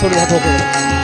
소리 한번 보고